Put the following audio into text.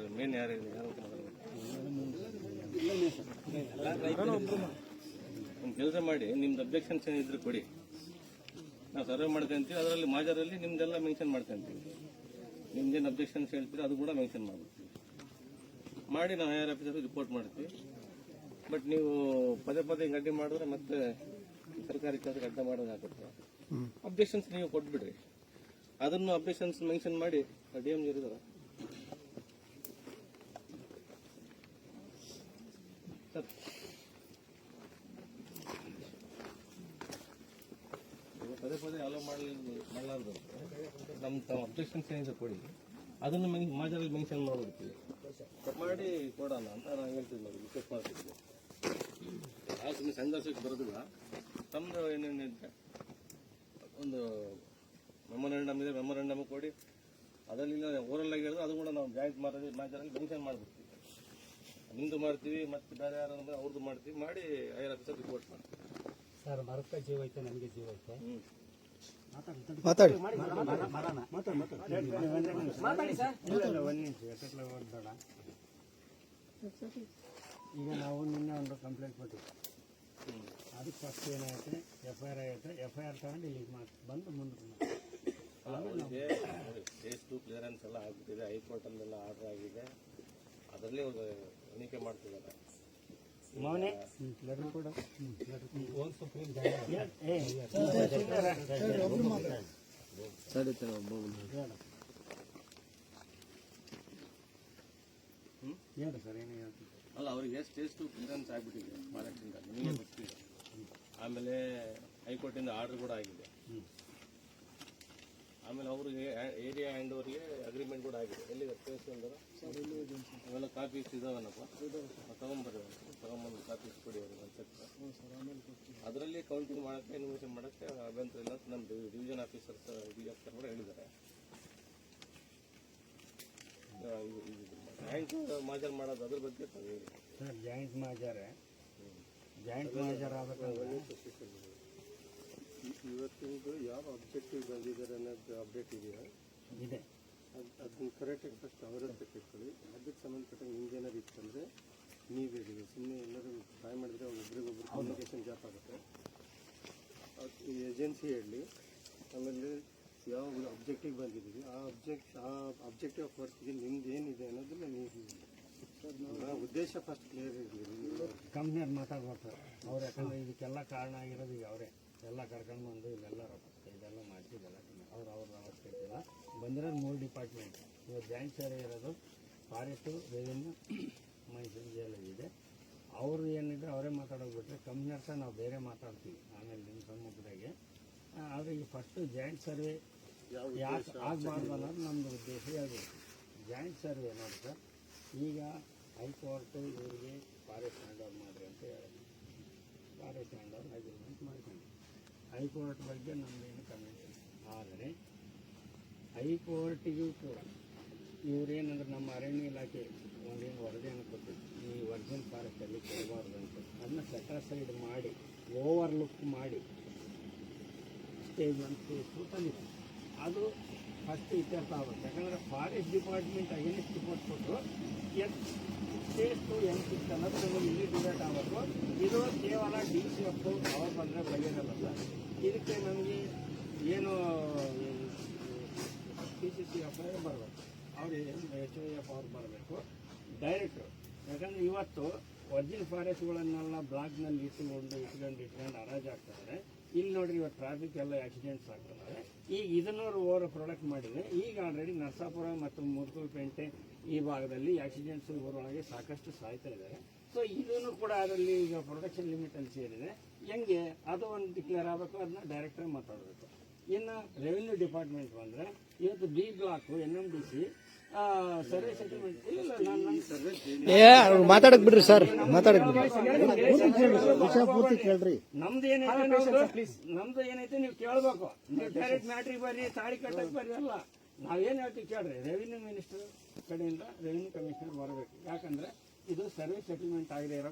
ಯಾರು ಮೇನ್ ಯಾರು ಯಾರು ಒಂದು ಕೆಲಸ ಮಾಡಿ ನಿಮ್ದು ಅಬ್ಜೆಕ್ಷನ್ಸ್ ಏನಿದ್ರು ಕೊಡಿ. ನಾವು ಸರ್ವೆ ಮಾಡ್ಕೊಂತೀವಿ ಅದರಲ್ಲಿ ಮಾಜರಲ್ಲಿ ನಿಮ್ದೆಲ್ಲ ಮೆನ್ಷನ್ ಮಾಡ್ಕೊಂತೀವಿ. ನಿಮ್ದೇನು ಅಬ್ಜೆಕ್ಷನ್ಸ್ ಹೇಳ್ತೀರಿ ಅದು ಕೂಡ ಮೆನ್ಷನ್ ಮಾಡ್ಬಿಡ್ತೀವಿ. ಮಾಡಿ ನಾವು ಹೈಯರ್ ಆಫೀಸರ್ ರಿಪೋರ್ಟ್ ಮಾಡ್ತೀವಿ. ಬಟ್ ನೀವು ಪದೇ ಪದೇ ಹಿಂಗ್ ಅಡ್ಡಿ ಮಾಡಿದ್ರೆ ಮತ್ತೆ ಸರ್ಕಾರಿ ಕೆಲಸಕ್ಕೆ ಅಡ್ಡ ಮಾಡೋದಾಗುತ್ತೆ. ಅಬ್ಜೆಕ್ಷನ್ಸ್ ನೀವು ಕೊಟ್ಬಿಡ್ರಿ. ಅದನ್ನು ಅಬ್ಜೆಕ್ಷನ್ಸ್ ಮೆನ್ಷನ್ ಮಾಡಿ ಡಿ ಎಂ ಇರಿದಾರ ಸರ್ ಇವಾಗ ಪದೇ ಪದೇ ಅಲೋ ಮಾಡಲಿ ಮಾಡಲಾರ್ದು. ನಮ್ಮ ತಾವು ಅಬ್ಜೆಕ್ಷನ್ಸ್ ಏನಿದೆ ಕೊಡಿ. ಅದನ್ನು ಮೆನ್ ಮಾಜರಲ್ಲಿ ಮೆನ್ಷನ್ ಮಾಡ್ಬಿಡ್ತೀವಿ. ಮಾಡಿ ಕೊಡೋಣ ಅಂತ ನಾನು ಹೇಳ್ತೀನಿ ನೋಡಿ ರಿಕ್ವೆಸ್ಟ್ ಮಾಡ್ತಿದ್ದೆ. ಆ ಸುಮ್ಮನೆ ಸಂಘರ್ಷಕ್ಕೆ ಬರೋದಿಲ್ಲ. ತಮ್ಮದು ಏನೇನಿದೆ ಒಂದು ಮೆಮೊರೆಂಡಮ್ ಇದೆ ಮೆಮೊರೆಂಡಮ್ ಕೊಡಿ. ಅದರಲ್ಲಿ ಓರಲ್ ಆಗಿ ಅದು ಕೂಡ ನಾವು ಜಾಯಿಂಟ್ ಮಾಡಿ ಮಾಜರಲ್ಲಿ ಮೆನ್ಷನ್ ಮಾಡ್ಬಿಡ್ತೀವಿ. ನಿಮ್ದು ಮಾಡ್ತೀವಿ ಮತ್ತೆ ಬೇರೆ ಯಾರು ಅಂದ್ರೆ ಅವ್ರದ್ದು ಮಾಡ್ತೀವಿ. ಮಾಡಿ ಐಆರ್ ಆಫೀಸರ್ ರಿಪೋರ್ಟ್ ಮಾಡ್ತೀವಿ. ಸರ್ ಮರಕ್ಕೆ ಜೀವ ಐತೆ ನನಗೆ ಜೀವ ಐತೆ. ಹ್ಞೂ ಮಾತಾಡಿ ಮಾತಾಡಿ. ಸರ್. ಒಂದು ನಿಮಿಷ ಎಷ್ಟೆಲ್ಲ ಓದ್ಬೇಡ. ಈಗ ನಾವು ನಿನ್ನೆ ಒಂದು ಕಂಪ್ಲೇಂಟ್ ಕೊಟ್ಟಿದ್ವಿ. ಅದಕ್ಕೆ ಫಸ್ಟ್ ಏನಾಯ್ತು ಎಫ್ ಐ ಆರ್ ಆಗೈತೆ ಎಫ್ ಐ ಆರ್ ತಗೊಂಡು ಇಲ್ಲಿ ಮಾತು ಬಂದು ಮುಂದೆ ಅವರಿಗೆ ಕೇಸ್ ಟು ಕ್ಲಿಯರೆನ್ಸ್ ಎಲ್ಲ ಆಗ್ಬಿಟ್ಟಿದೆ. ಹೈಕೋರ್ಟಲ್ಲೆಲ್ಲ ಆರ್ಡರ್ ಆಗಿದೆ. ಅದರಲ್ಲಿ ಒಂದು ಎಣಿಕೆ ಮಾಡ್ತಿದ್ದಾರೆ. ಮೌನೆ? ಲೆಟರ್ ಕೊಡು ಓನ್ ಸುಪ್ರೀಂ ಏ ಹೇಳು ಸರ್ ಏನು ಅಲ್ಲ ಅವರಿಗೆ ಸ್ಟೇಜ್ ಎಷ್ಟು ಕ್ಲಿಯರೆನ್ಸ್ ಆಗಿಬಿಟ್ಟಿದೆ ಮಹಾರಾಷ್ಟ್ರದಿಂದ ನಿಮಗೆ ಗೊತ್ತಿದೆ. ಆಮೇಲೆ ಹೈಕೋರ್ಟಿಂದ ಆರ್ಡರ್ ಕೂಡ ಆಗಿದೆ. ಆಮೇಲೆ ಅವ್ರಿಗೆ ಏರಿಯಾ ಹ್ಯಾಂಡ್ ಓವರ್ಗೆ ಅಗ್ರಿಮೆಂಟ್ ಕೂಡ ಆಗಿದೆ. ಎಲ್ಲಿ ಅಂದ್ರೆ ಅವೆಲ್ಲ ಕಾಪೀಸ್ ಇದಾವನಪ್ಪ? ತಗೊಂಬರ್ರಿ ತಗೊಂಬಂದು ಕಾಪೀಸ್ ಕೊಡಿ ಅವ್ರಿಗೆ ಒಂದು ಸೆಟ್ ಅದರಲ್ಲಿ ಕೌಂಟಿಂಗ್ ಮಾಡೋಕ್ಕೆ ಇನ್ವೆಷನ್ ಮಾಡೋಕ್ಕೆ ಅಭ್ಯಂತರ ಇಲ್ಲ ನಮ್ಮ ಡಿವಿಷನ್ ಆಫೀಸರ್ಸ್ ಡಿ ಎಫ್ ಕೂಡ ಹೇಳಿದ್ದಾರೆ. ಜಾಯಿಂಟ್ ಮಾಜರ್ ಮಾಡೋದು ಅದ್ರ ಬಗ್ಗೆ ಸರ್ ಜಾಯಿಂಟ್ ಮಾಜಾರೆ ಜಾಯಿಂಟ್ ಮಾಜರ್ ಈ ಇವತ್ತಿಂದು ಯಾವ ಅಬ್ಜೆಕ್ಟಿವ್ ಬಂದಿದ್ದಾರೆ ಅನ್ನೋದು ಅಪ್ಡೇಟ್ ಇದೆಯಾ? ಇದೆ. ಅದನ್ನ ಕರೆಕ್ಟಾಗಿ ಫಸ್ಟ್ ಅವರ ಹತ್ರ ಕೇಳ್ಕೊಳ್ಳಿ. ಅದಕ್ಕೆ ಸಂಬಂಧಪಟ್ಟಂಗೆ ಹಿಂಗೇನಾದ್ರು ಇತ್ತಂದರೆ ನೀವು ಹೇಳಿ ಸುಮ್ಮನೆ ಎಲ್ಲರೂ ಟ್ರೈ ಮಾಡಿದ್ರೆ ಒಬ್ರಿಗೊಬ್ರು ಕಮ್ಯುನಿಕೇಷನ್ ಗ್ಯಾಪ್ ಆಗುತ್ತೆ. ಅದ್ ಈ ಏಜೆನ್ಸಿ ಹೇಳಿ ಆಮೇಲೆ ಯಾವ ಅಬ್ಜೆಕ್ಟಿವ್ ಬಂದಿದ್ದೀವಿ ಆ ಅಬ್ಜೆಕ್ಟ್ ಆ ಅಬ್ಜೆಕ್ಟಿವ್ ಆಫ್ ವರ್ಕ್ಗೆ ನಿಮ್ದು ಏನಿದೆ ಅನ್ನೋದನ್ನ ನೀವು ಉದ್ದೇಶ ಫಸ್ಟ್ ಕ್ಲಿಯರ್ ಇರಲಿ. ಕಂಪ್ನಿಯವ್ರು ಮಾತಾಡ್ಬೇಕು ಅವ್ರು ಯಾಕಂದ್ರೆ ಇದಕ್ಕೆಲ್ಲ ಕಾರಣ ಆಗಿರೋದು ಅವರೇ. ಎಲ್ಲ ಕರ್ಕೊಂಡು ಬಂದು ಇಲ್ಲೆಲ್ಲ ರೊಕ್ಕ ಇದೆಲ್ಲ ಮಾಡಿಸಿ ಇದೆಲ್ಲ ಅವ್ರು ಅವ್ರ ಅವಶ್ಯಕತೆ ಇಲ್ಲ ಬಂದಿರೋದು ಮೂರು ಡಿಪಾರ್ಟ್ಮೆಂಟ್ ಇವಾಗ ಜಾಯಿಂಟ್ ಸರ್ ಇರೋದು ಫಾರೆಸ್ಟು ರೆವಿನ್ಯೂ ಮೈಸೂರು ಇದೆ. ಅವರು ಏನಿದೆ ಅವರೇ ಮಾತಾಡೋದು ಬಿಟ್ಟರೆ ಕಂಪ್ನಿ ಹತ್ರ ನಾವು ಬೇರೆ ಮಾತಾಡ್ತೀವಿ. ಆಮೇಲೆ ನಿಮ್ಮ ಸಮ್ಮುಖದಾಗೆ. ಈಗ ಫಸ್ಟು ಜಾಯಿಂಟ್ ಸರ್ವೆ ಯಾಕೆ ಆಗಬಾರ್ದು ಅನ್ನೋದು ನಮ್ಮದು ಉದ್ದೇಶ ಹೇಳಬೇಕು ಜಾಯಿಂಟ್ ಸರ್ವೆ ನೋಡಿ ಸರ್. ಈಗ ಹೈಕೋರ್ಟ್ ಇವರಿಗೆ ಫಾರೆಸ್ಟ್ ಹ್ಯಾಂಡ್ ಓವರ್ ಮಾಡಿರಿ ಅಂತ ಹೇಳಿದ್ರು. ಫಾರೆಸ್ಟ್ ಹ್ಯಾಂಡ್ ಓವರ್ ಅಗ್ರಿಮೆಂಟ್ ಮಾಡ್ಕೊಂಡು ಹೈಕೋರ್ಟ್ ಬಗ್ಗೆ ನಮ್ಮದೇನು ಕಮೆಂಟ್ ಇಲ್ಲ. ಆದರೆ ಹೈಕೋರ್ಟಿಗೂ ಕೂಡ ಇವರೇನಂದ್ರೆ ನಮ್ಮ ಅರಣ್ಯ ಇಲಾಖೆ ಒಂದೇನು ವರದಿಯನ್ನು ಕೊಟ್ಟಿದ್ದು ಈ ವರ್ಜಿನ್ ಫಾರೆಸ್ಟಲ್ಲಿ ಕೊಡಬಾರ್ದು ಅಂತ. ಅದನ್ನ ಸೆಟಸೈಡ್ ಮಾಡಿ ಓವರ್ ಲುಕ್ ಮಾಡಿ ಸ್ಟೇಜ್ ಒನ್ ಸ್ಟೇಜ್ ತಂದಿದೆ ಅದು ಫಸ್ಟ್ ಇತ್ಯರ್ಥ ಆಗುತ್ತೆ. ಯಾಕಂದರೆ ಫಾರೆಸ್ಟ್ ಡಿಪಾರ್ಟ್ಮೆಂಟ್ ಅಗೇನೆಸ್ಟ್ ರಿಪೋರ್ಟ್ ಕೊಟ್ಟು ಸ್ಟೇಜ್ ಟು ಎನ್ ಸಿಕ್ಸ್ ಅನ್ನೋದು ನಮಗೆ ಇಲ್ಲಿ ಡಿಬೇಟ್ ಆಗಬೇಕು. ಇದು ಕೇವಲ ಡಿ ಸಿ ಎಫ್ ಅವರು ಬಂದರೆ ಬಗೆಹರಲ್ಲ ಇದಕ್ಕೆ ನಮಗೆ ಏನು ಪಿ ಸಿ ಸಿ ಎಫ್ ಬರಬೇಕು. ಅವ್ರು ಎಚ್ ಐ ಎಫ್ ಅವ್ರು ಬರಬೇಕು. ಡೈರೆಕ್ಟ್ರು ಯಾಕಂದರೆ ಇವತ್ತು ಒರಿಜಿನ್ ಫಾರೆಸ್ಟ್ಗಳನ್ನೆಲ್ಲ ಬ್ಲಾಕ್ನಲ್ಲಿ ಇಟ್ಕೊಂಡು ಇಟ್ಕೊಂಡು ಇಟ್ಕೊಂಡು ಹರಾಜು ಆಗ್ತಾರೆ ಇಲ್ಲಿ ನೋಡಿರಿ ಇವತ್ತು ಟ್ರಾಫಿಕ್ ಎಲ್ಲ ಆಕ್ಸಿಡೆಂಟ್ಸ್ ಆಗ್ತದೆ ಈಗ ಇದನ್ನವರು ಓವರ್ ಪ್ರೊಡಕ್ಟ್ ಮಾಡಿದೆ ಈಗ ಆಲ್ರೆಡಿ ನರಸಾಪುರ ಮತ್ತು ಮುರುಕಲ್ಪೇಟೆ ಈ ಭಾಗದಲ್ಲಿ ಆಕ್ಸಿಡೆಂಟ್ಸ್ ಊರೊಳಗೆ ಸಾಕಷ್ಟು ಸಾಯ್ತಾ ಇದ್ದಾರೆ. ಸೊ ಇದನ್ನು ಕೂಡ ಅದರಲ್ಲಿ ಈಗ ಪ್ರೊಡಕ್ಷನ್ ಲಿಮಿಟ್ ಅಂತ ಸೇರಿದೆ. ಹೆಂಗೆ? ಅದು ಒಂದು ಡಿಕ್ಲೇರ್ ಆಗಬೇಕು, ಅದನ್ನ ಡೈರೆಕ್ಟಾಗಿ ಮಾತಾಡಬೇಕು. ಇನ್ನು ರೆವಿನ್ಯೂ ಡಿಪಾರ್ಟ್ಮೆಂಟ್ ಬಂದರೆ ಇವತ್ತು B block N M D C survey settlement ಇಲ್ಲ ನಾನು ನನ್ನ ಸರ್ವೆ ಏ ಅವ್ರು ಮಾತಾಡಕ್ ಬಿಡ್ರಿ ಸರ್ ಮಾತಾಡಕ್ ಬಿಡ್ರಿ. ವಿಷಯ ಪೂರ್ತಿ ಕೇಳ್ರಿ. ನಮ್ದು ಏನೈತೆ ಪ್ಲೀಸ್ ನಮ್ದು ಏನೈತೆ ನೀವು ಕೇಳ್ಬೇಕು. ನೀವು ಡೈರೆಕ್ಟ್ ಮ್ಯಾಟ್ರಿಗೆ ಬರ್ರಿ ತಾಳಿ ಕಟ್ಟಕ್ ಬರ್ರಿ ಅಲ್ಲ. ನಾವೇನ್ ಹೇಳ್ತೀವಿ ಕೇಳ್ರಿ ರೆವಿನ್ಯೂ ಮಿನಿಸ್ಟರ್ ಕಡೆಯಿಂದ ರೆವಿನ್ಯೂ ಕಮಿಷನರ್ ಬರಬೇಕು. ಯಾಕಂದ್ರೆ ಇದು ಸರ್ವಿಸ್ ಸೆಟಲ್ಮೆಂಟ್ ಆಗಿದೆ. ಇರೋ